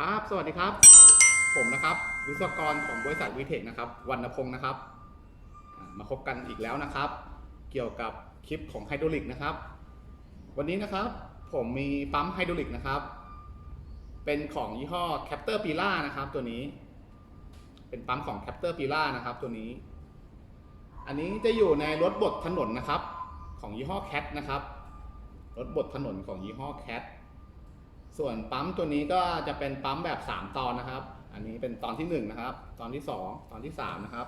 ครับ สวัสดีครับ ผมนะครับ วิศวกรของบริษัทวีเทคนะครับวรรณพงศ์นะครับ มาพบกันอีกแล้วนะครับ เกี่ยวกับคลิปของไฮดรอลิกนะครับ วันนี้นะครับ ผมมีปั๊มไฮดรอลิกนะครับ เป็นของยี่ห้อ Capter p i l a นะครับ ตัวนี้ เป็นปั๊มของ Capter p i l a นะครับ ตัวนี้ อันนี้จะอยู่ในรถบดถนนนะครับ ของยี่ห้อ Cat นะครับ รถบดถนนของยี่ห้อ Cat ส่วนปั๊มตัวนี้ก็จะเป็นปั๊มแบบ 3 ตอนนะครับ อันนี้เป็นตอนที่1นะครับ ตอนที่ 2 ตอนที่3นะครับ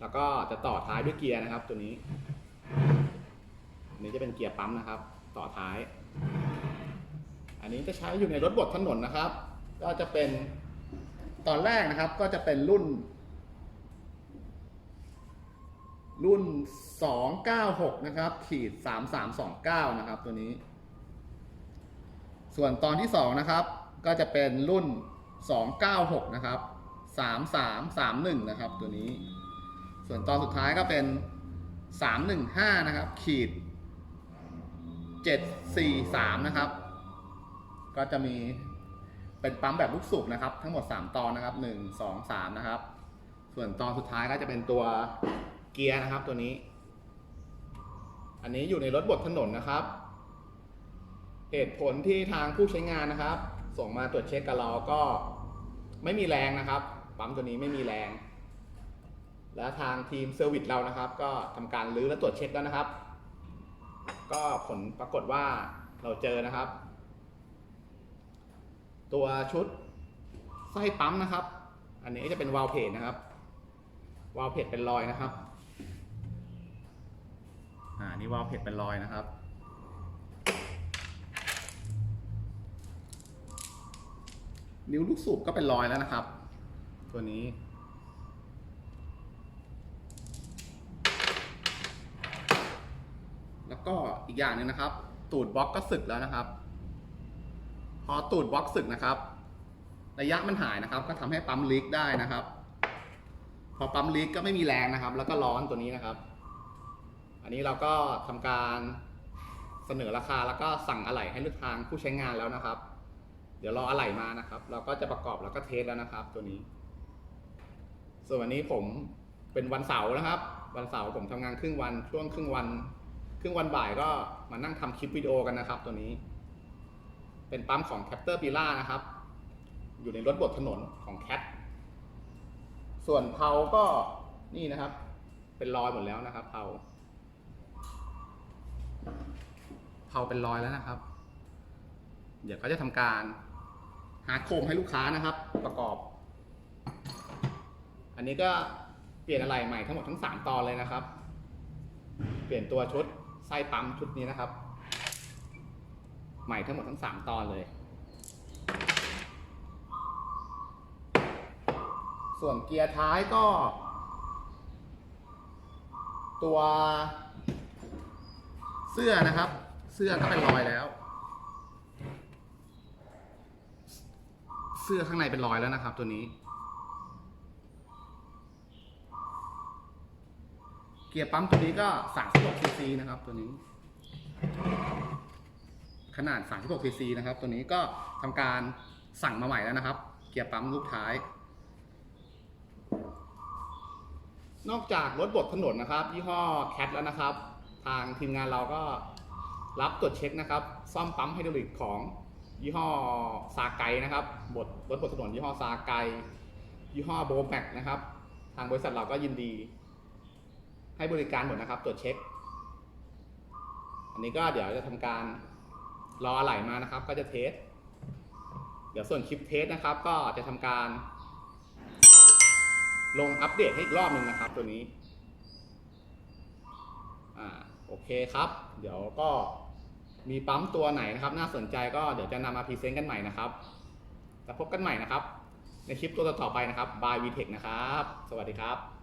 แล้วก็จะต่อท้ายด้วยเกียร์นะครับ ตัวนี้ อันนี้จะเป็นเกียร์ปั๊มนะครับ ต่อท้าย อันนี้จะใช้อยู่ในรถบดถนนนะครับ ก็จะเป็นตอนแรกนะครับ ก็จะเป็นรุ่น รุ่น 296 นะครับ ขีด 3329 นะครับ ตัวนี้ ส่วนตอนที่ 2 นะครับ ก็จะเป็นรุ่น 296 นะครับ 3331 นะครับ ตัวนี้ ส่วนตอนสุดท้ายก็เป็น 315 นะครับ ขีด 743 นะครับ ก็จะมีเป็นปั๊มแบบลูกสูบนะครับ ทั้งหมด 3 ตอนนะครับ 1 2 3 นะครับ ส่วนตอนสุดท้ายก็จะเป็นตัวเกียร์นะครับตัวนี้ อันนี้อยู่ในรถบดถนนนะครับ เหตุผลที่ทางผู้ใช้งานนะครับ ส่งมาตรวจเช็คกับเราก็ไม่มีแรงนะครับ ปั๊มตัวนี้ไม่มีแรง และทางทีมเซอร์วิสเรานะครับ ก็ทำการรื้อและตรวจเช็คแล้วนะครับ ก็ผลปรากฏว่าเราเจอนะครับ ตัวชุดไส้ปั๊มนะครับ อันนี้จะเป็นวาล์วเพจนะครับ วาล์วเพจเป็นรอยนะครับ อ่านี่วาล์วเพจเป็นรอยนะครับ นิ้วลูกสูบก็เป็นรอยแล้วนะครับ ตัวนี้ แล้วก็อีกอย่างหนึ่งนะครับ ตูดบล็อกก็สึกแล้วนะครับ พอตูดบล็อกสึกนะครับ ระยะมันหายนะครับ ก็ทำให้ปั๊มลีกได้นะครับ พอปั๊มลีกก็ไม่มีแรงนะครับ แล้วก็ร้อนตัวนี้นะครับ อันนี้เราก็ทำการเสนอราคาแล้วก็สั่งอะไหล่ให้ลูกทางผู้ใช้งานแล้วนะครับ เดี๋ยวรออะไหล่มานะครับ เราก็จะประกอบแล้วก็เทสแล้วนะครับ ตัวนี้ ส่วนวันนี้ผมเป็นวันเสาร์นะครับ วันเสาร์ผมทำงานครึ่งวันช่วงครึ่งวัน ครึ่งวันบ่ายก็มานั่งทำคลิปวิดีโอกันนะครับ ตัวนี้ เป็นปั๊มของ Capter p i l a นะครับ อยู่ในรถบดถนนของ Cat ส่วนเพาก็นี่นะครับ เป็นรอยหมดแล้วนะครับเพาเพาเป็นรอยแล้วนะครับ เดี๋ยวก็จะทำการ หาโครงให้ลูกค้านะครับ ประกอบ อันนี้ก็เปลี่ยนอะไรใหม่ทั้งหมดทั้ง 3 ตอนเลยนะครับ เปลี่ยนตัวชุดไส้ปั๊มชุดนี้นะครับ ใหม่ทั้งหมดทั้ง 3 ตอนเลย ส่วนเกียร์ท้ายก็ ตัวเสื้อนะครับ เสื้อก็เป็นรอยแล้ว เสื้อข้างในเป็นรอยแล้วนะครับตัวนี้ เกียร์ปั๊มตัวนี้ก็ 36ซีซีนะครับตัวนี้ ขนาด 36ซีซีนะครับ ตัวนี้ก็ทำการสั่งมาใหม่แล้วนะครับ เกียร์ปั๊มลูกท้าย นอกจากรถบดถนนนะครับ ยี่ห้อแคทแล้วนะครับ ทางทีมงานเราก็รับตรวจเช็คนะครับ ซ่อมปั๊มไฮดรอลิกของ ยี่ห้อซาไกนะครับบดรถบดถนนยี่ห้อซาไกยี่ห้อโบแม็กนะครับ ทางบริษัทเราก็ยินดี ให้บริการหมดนะครับ ตรวจเช็ค อันนี้ก็เดี๋ยวจะทำการรออะไหล่มานะครับ ก็จะเทส เดี๋ยวส่วนคลิปเทสนะครับ ก็จะทำการ ลงอัปเดตให้อีกรอบหนึ่งนะครับ ตัวนี้ อ่า โอเคครับ เดี๋ยวก็ มีปั๊มตัวไหนนะครับ น่าสนใจก็เดี๋ยวจะนำมาพรีเซนต์กันใหม่นะครับแล้วพบกันใหม่นะครับ ในคลิปตัวต่อไปนะครับบายวีเทคนะครับ สวัสดีครับ